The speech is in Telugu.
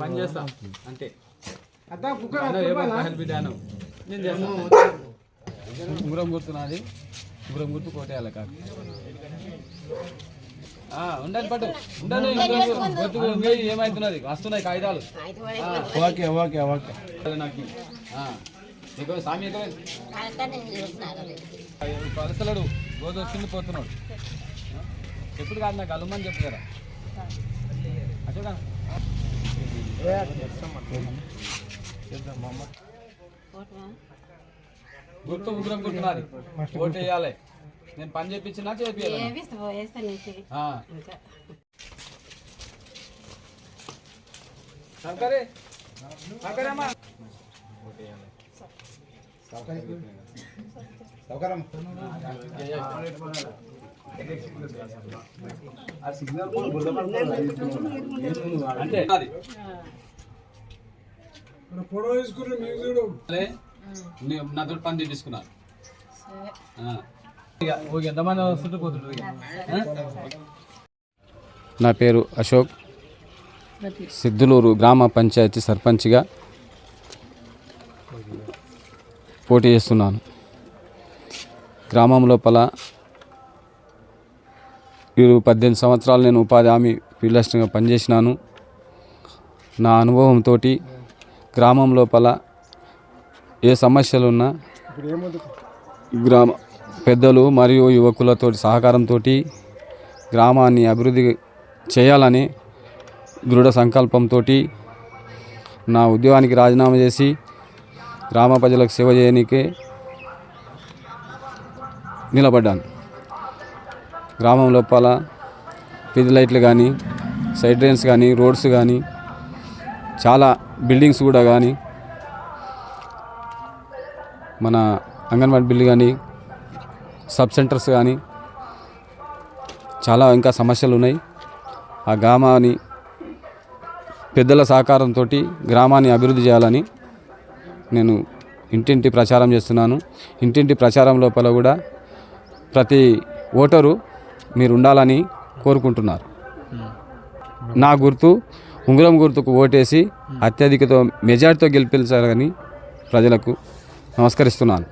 పని చేస్తా. అంతే. నేను చేస్తాను ఉంగరం గుర్తున్నది. ఉంగరం గుర్తు కోటేయాలి కాదు. ఆ, ఉండాలి పట్టు. ఉండాలి ఏమైతున్నది? వస్తున్నాయి కాగితాలు. Okay okay okay. అది నాకు నీకు సామి కొలసలడు రోజు వచ్చింది పోతున్నాడు. ఎప్పుడు కాదు నాకు అల్లుమని చెప్తారా అశోక. గుర్తు ఉంగరం గుర్తున్నది ఓటు వేయాలి. నేను పని అమ్మా సౌకర్యం అంటే నాతో పని ఎంతమంది వస్తుంటే. ఆ? నా పేరు అశోక్ సిద్ధులూరు గ్రామ పంచాయతీ సర్పంచ్గా పోటీ చేస్తున్నాను. గ్రామం లోపల ఇరు పద్దెనిమిది సంవత్సరాలు నేను ఉపాధి హామీ ఫీల్డ్ అసిస్టెంట్గా పనిచేసినాను. నా అనుభవంతో గ్రామం లోపల ఏ సమస్యలు ఉన్నా గ్రామ పెద్దలు మరియు యువకులతో సహకారంతో గ్రామాన్ని అభివృద్ధి చేయాలని దృఢ సంకల్పంతో నా ఉద్యోగానికి రాజీనామా చేసి గ్రామ ప్రజలకు సేవ చేయనికే నిలబడ్డాను. గ్రామం లోపల పిది లైట్లు కానీ సైడ్ డ్రైన్స్ కానీ రోడ్స్ కానీ చాలా బిల్డింగ్స్ కూడా కానీ మన అంగన్వాడీ బిల్లు కానీ సబ్ సెంటర్స్ కానీ చాలా ఇంకా సమస్యలు ఉన్నాయి ఆ గ్రామాన్ని పెద్దల సహకారంతో గ్రామాన్ని అభివృద్ధి చేయాలని నేను ఇంటింటి ప్రచారం చేస్తున్నాను. ఇంటింటి ప్రచారం లోపల కూడా ప్రతి ఓటరు మీరు ఉండాలని కోరుకుంటున్నారు. నా గుర్తు ఉంగరం గుర్తుకు ఓటేసి అత్యధికతో మెజార్టీతో గెలిపించాలని ప్రజలకు నమస్కరిస్తున్నాను.